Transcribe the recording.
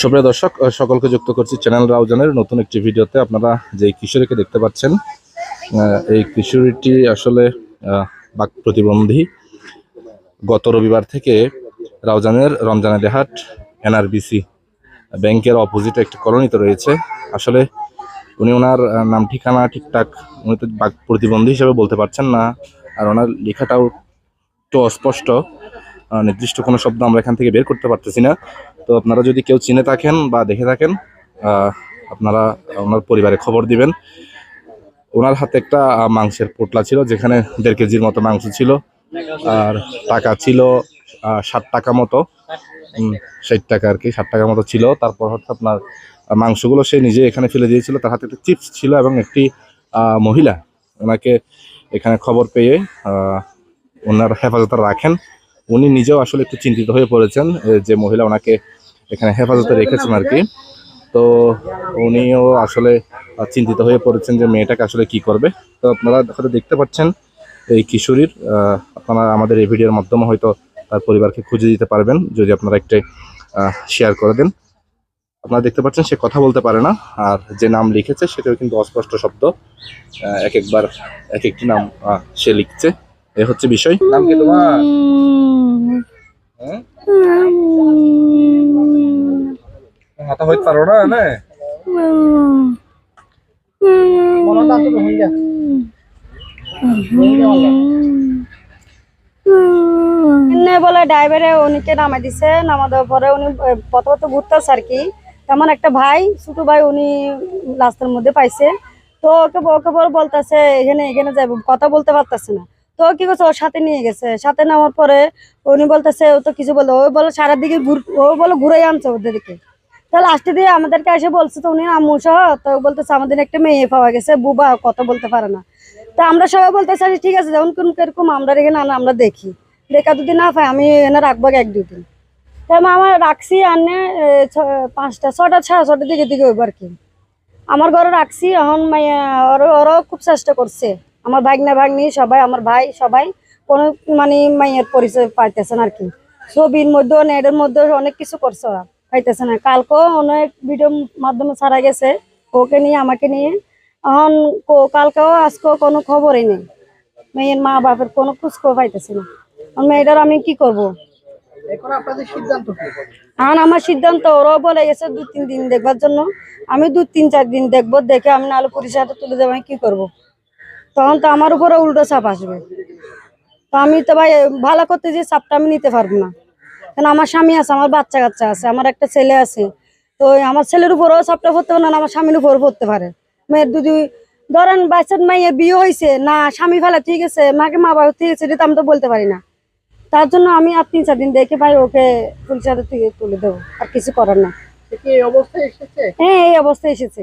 সুপ্রিয় দর্শক সকলকে যুক্ত করছি চ্যানেল রাউজানের নতুন একটি ভিডিওতে। আপনারা যে কিশোরীকে দেখতে পাচ্ছেন এই কিশোরীটি আসলে বাক প্রতিবন্ধী। গত রবিবার থেকে রাউজানের রমজানে দেহাট এনআরবিসি ব্যাংকের অপোজিটে একটি কলোনিতে রয়েছে। আসলে উনি ওনার নাম, ঠিকানা, ঠিকঠাক, উনি তো বাক প্রতিবন্ধী হিসেবে বলতে পারছেন না, আর ওনার লেখাটাও একটু অস্পষ্ট। নির্দিষ্ট কোনো শব্দ আমরা এখান থেকে বের করতে পারতেছি না। তো আপনারা যদি কেউ চিনে থাকেন বা দেখে থাকেন আপনারা ওনার পরিবারে খবর দিবেন। ওনার হাতে একটা মাংসের পোটলা ছিল, যেখানে দেড় কেজির মতো মাংস ছিল। আর টাকা ছিল ষাট টাকা মতো। ষাট টাকা আর কি, ষাট টাকা মতো ছিল। তারপর হচ্ছে আপনার মাংসগুলো সে নিজে এখানে ফেলে দিয়েছিল। তার হাতে একটা চিপস ছিল এবং একটি মহিলা। ওনাকে এখানে খবর পেয়ে ওনার হেফাজতে রাখেন। উনি নিজেও আসলে একটু চিন্তিত হয়ে পড়েছেন যে মহিলা ওনাকে এখানে হেফাজতে রেখেছেন আর কি। তো উনিও আসলে চিন্তিত হয়ে পড়েছেন যে মেয়েটাকে আসলে কি করবে। তো আপনারা হয়তো দেখতে পাচ্ছেন এই কিশোরীর আপনারা আমাদের এই ভিডিওর মাধ্যমে হয়তো তার পরিবারকে খুঁজে দিতে পারবেন, যদি আপনারা একটা শেয়ার করে দেন। আপনারা দেখতে পাচ্ছেন সে কথা বলতে পারে না, আর যে নাম লিখেছে সেটাও কিন্তু অস্পষ্ট শব্দ এক একবার এক একটি নাম সে লিখছে। এ হচ্ছে বিষয়? নাম কি তোমার? হ্যাঁ? মাথা হইতে পারো না না? বলে ড্রাইভারে উনিকে নামাই দিছে নামা দেওয়ার পরে উনি আহ, প্রথমত ঘুরতেছে আর কি। তেমন একটা ভাই ছোট ভাই উনি রাস্তার মধ্যে পাইছে। তো ওকে ওকে বলে বলতেছে এখানে এখানে যাব কথা বলতে পারতেছে না। তো কি করছে? ওর সাথে নিয়ে গেছে। সাথে নেওয়ার পরে উনি বলতেছে, ও তো কিছু বলে ও বলে সারা দিকে ঘুর ও বলে ঘুরে আনছে ওদেরকে। তো লাস্টে দিয়ে আমাদেরকে এসে বলছে তো উনি আম্মু সহ, তো বলতেছে, আমাদের একটা মেয়ে পাওয়া গেছে, বুবা কথা বলতে পারে না। তো আমরা সবাই বলতেছি ঠিক আছে, যেমন কোন কীরকম আমরা এখানে না আমরা দেখি। দেখা দুদিন না পাই আমি এনে রাখব এক দুদিন তাই আমি আমার রাখছি আনে পাঁচটা ছটা সাড়ে ছটার দিকে দিকে হইব আর কি। আমার ঘরে রাখছি, এখন মাইয়া, ওরা- খুব চেষ্টা করছে। আমার ভাগ্না ভাগ্নি সবাই আমার ভাই সবাই কোনো মানে মাইয়ের পরিচয় পাইতেছে না আর কি। ছবির মধ্যে নেটের মধ্যে অনেক কিছু করছে ওরা পাইতেছে না। কালকেও অনেক ভিডিও মাধ্যমে ছাড়া গেছে ওকে নিয়ে আমাকে নিয়ে। এখন কালকেও আজকেও কোনো খবরই নেই। মেয়ের মা বাপের কোনো খোঁজ খবর পাইতেছি না। মেয়েটার আমি কি করব? এখন আমার সিদ্ধান্ত ওরাও বলে গেছে দু তিন দিন দেখবার জন্য। আমি দু তিন চার দিন দেখব দেখে আমি নাহলে পুলিশের হাতে তুলে দেবো আমি কি করব? তখন তো আমার উপরে উল্টো চাপ আসবে। তো আমি তো ভাই ভালো করতে যে চাপটা আমি নিতে পারব না। কেন আমার স্বামী আছে আমার বাচ্চা কাচ্চা আছে আমার একটা ছেলে আছে। তো আমার ছেলের উপরেও চাপটা পড়তে পারে না আমার স্বামীর উপরও পড়তে পারে। মেয়ের যদি ধরেন বাচ্চার মাইয়ের বিয়ে হয়েছে না স্বামী ফেলা ঠিক আছে মাকে মা বাবা ঠিক আছে এটা আমি তো বলতে পারি না। তার জন্য আমি আর তিন চার দিন দেখে ভাই ওকে পুলিশের হাতে তুলে- দেবো আর কিছু করার না এই অবস্থায় এসেছে? হ্যাঁ এই অবস্থায় এসেছে।